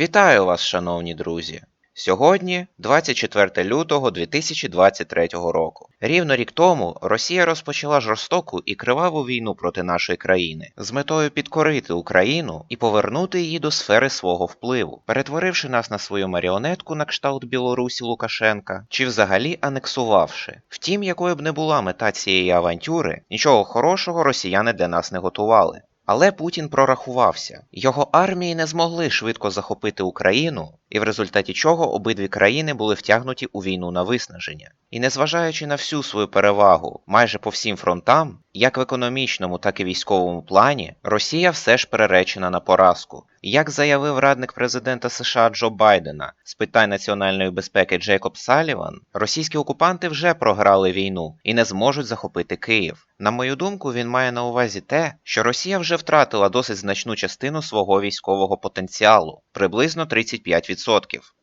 Вітаю вас, шановні друзі! Сьогодні 24 лютого 2023 року. Рівно рік тому Росія розпочала жорстоку і криваву війну проти нашої країни з метою підкорити Україну і повернути її до сфери свого впливу, перетворивши нас на свою маріонетку на кшталт Білорусі Лукашенка, чи взагалі анексувавши. Втім, якою б не була мета цієї авантюри, нічого хорошого росіяни для нас не готували. Але Путін прорахувався. Його армії не змогли швидко захопити Україну, і в результаті чого обидві країни були втягнуті у війну на виснаження. І незважаючи на всю свою перевагу майже по всім фронтам, як в економічному, так і військовому плані, Росія все ж переречена на поразку. Як заявив радник президента США Джо Байдена з питань національної безпеки Джейкоб Саліван, російські окупанти вже програли війну і не зможуть захопити Київ. На мою думку, він має на увазі те, що Росія вже втратила досить значну частину свого військового потенціалу приблизно 35%,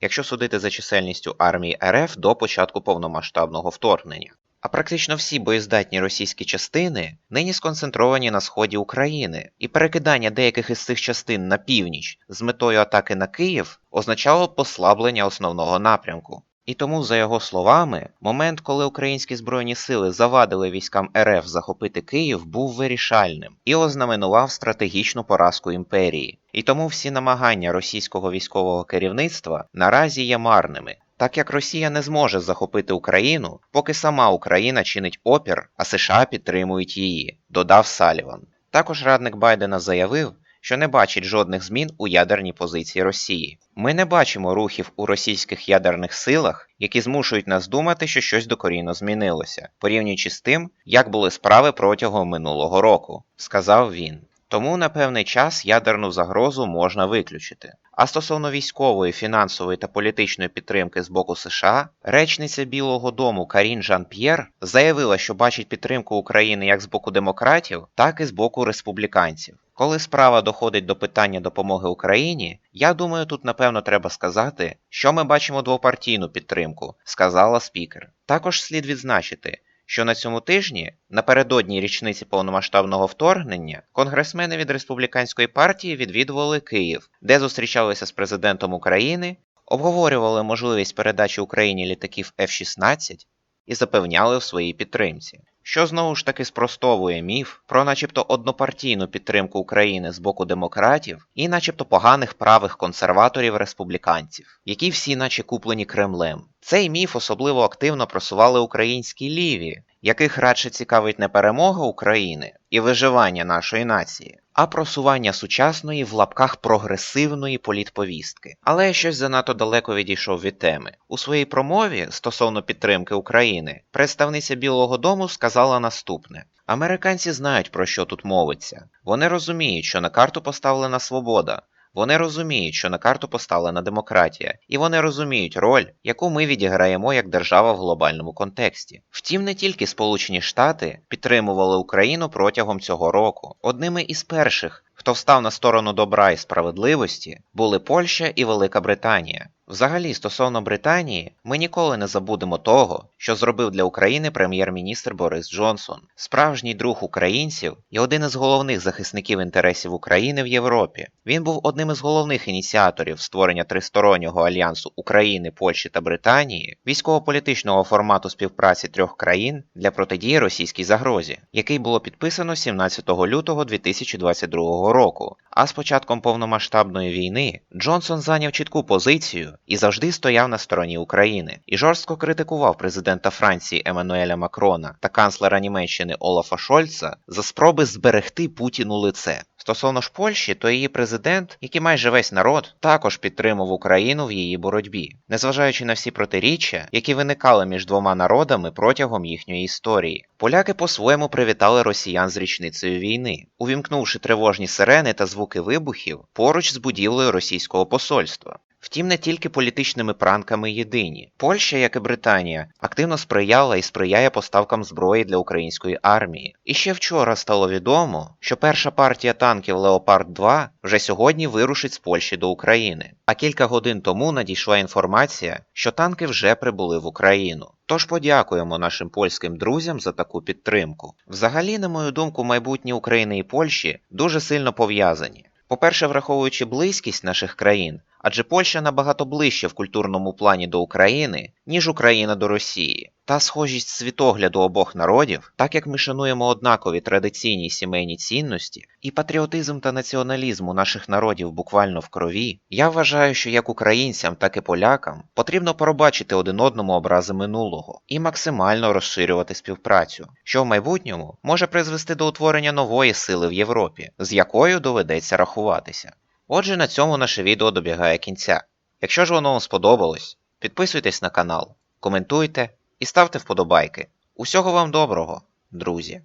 якщо судити за чисельністю армії РФ до початку повномасштабного вторгнення. А практично всі боєздатні російські частини нині сконцентровані на сході України, і перекидання деяких із цих частин на північ з метою атаки на Київ означало послаблення основного напрямку. І тому, за його словами, момент, коли українські збройні сили завадили військам РФ захопити Київ, був вирішальним і ознаменував стратегічну поразку імперії. І тому всі намагання російського військового керівництва наразі є марними, так як Росія не зможе захопити Україну, поки сама Україна чинить опір, а США підтримують її, додав Саліван. Також радник Байдена заявив, що не бачить жодних змін у ядерній позиції Росії. Ми не бачимо рухів у російських ядерних силах, які змушують нас думати, що щось докорінно змінилося, порівнюючи з тим, як були справи протягом минулого року, сказав він. Тому на певний час ядерну загрозу можна виключити. А стосовно військової, фінансової та політичної підтримки з боку США, речниця Білого Дому Карін Жан П'єр заявила, що бачить підтримку України як з боку демократів, так і з боку республіканців. Коли справа доходить до питання допомоги Україні, я думаю, тут напевно треба сказати, що ми бачимо двопартійну підтримку, сказала спікер. Також слід відзначити, що на цьому тижні, напередодні річниці повномасштабного вторгнення, конгресмени від республіканської партії відвідували Київ, де зустрічалися з президентом України, обговорювали можливість передачі Україні літаків F-16 і запевняли в своїй підтримці. Що знову ж таки спростовує міф про начебто однопартійну підтримку України з боку демократів і начебто поганих правих консерваторів-республіканців, які всі наче куплені Кремлем. Цей міф особливо активно просували українські ліві, яких радше цікавить не перемога України і виживання нашої нації, а просування сучасної в лапках прогресивної політповістки. Але я щось занадто далеко відійшов від теми. У своїй промові стосовно підтримки України представниця Білого Дому сказала наступне: Американці знають, про що тут мовиться. Вони розуміють, що на карту поставлена свобода. Вони розуміють, що на карту поставлена демократія, і вони розуміють роль, яку ми відіграємо як держава в глобальному контексті. Втім, не тільки Сполучені Штати підтримували Україну протягом цього року. Одними із перших, хто встав на сторону добра і справедливості, були Польща і Велика Британія. Взагалі, стосовно Британії, ми ніколи не забудемо того, що зробив для України прем'єр-міністр Борис Джонсон, справжній друг українців і один із головних захисників інтересів України в Європі. Він був одним із головних ініціаторів створення тристороннього альянсу України, Польщі та Британії, військово-політичного формату співпраці трьох країн для протидії російській загрозі, який було підписано 17 лютого 2022 року. А з початком повномасштабної війни Джонсон зайняв чітку позицію і завжди стояв на стороні України і жорстко критикував президента Франції Еммануеля Макрона та канцлера Німеччини Олафа Шольца за спроби зберегти Путіну лице. Стосовно ж Польщі, то її президент, як і майже весь народ, також підтримав Україну в її боротьбі, незважаючи на всі протиріччя, які виникали між двома народами протягом їхньої історії. Поляки по-своєму привітали росіян з річницею війни, увімкнувши тривожні сирени та звуки вибухів поруч з будівлею російського посольства. Втім, не тільки політичними пранками єдині. Польща, як і Британія, активно сприяла і сприяє поставкам зброї для української армії. І ще вчора стало відомо, що перша партія танків Леопард 2 вже сьогодні вирушить з Польщі до України. А кілька годин тому надійшла інформація, що танки вже прибули в Україну. Тож подякуємо нашим польським друзям за таку підтримку. Взагалі, на мою думку, майбутнє України і Польщі дуже сильно пов'язані. По-перше, враховуючи близькість наших країн, адже Польща набагато ближче в культурному плані до України, ніж Україна до Росії. Та схожість світогляду обох народів, так як ми шануємо однакові традиційні сімейні цінності, і патріотизм та націоналізм у наших народів буквально в крові, я вважаю, що як українцям, так і полякам потрібно пробачити один одному образи минулого і максимально розширювати співпрацю, що в майбутньому може призвести до утворення нової сили в Європі, з якою доведеться рахуватися. Отже, на цьому наше відео добігає кінця. Якщо ж воно вам сподобалось, підписуйтесь на канал, коментуйте і ставте вподобайки. Усього вам доброго, друзі!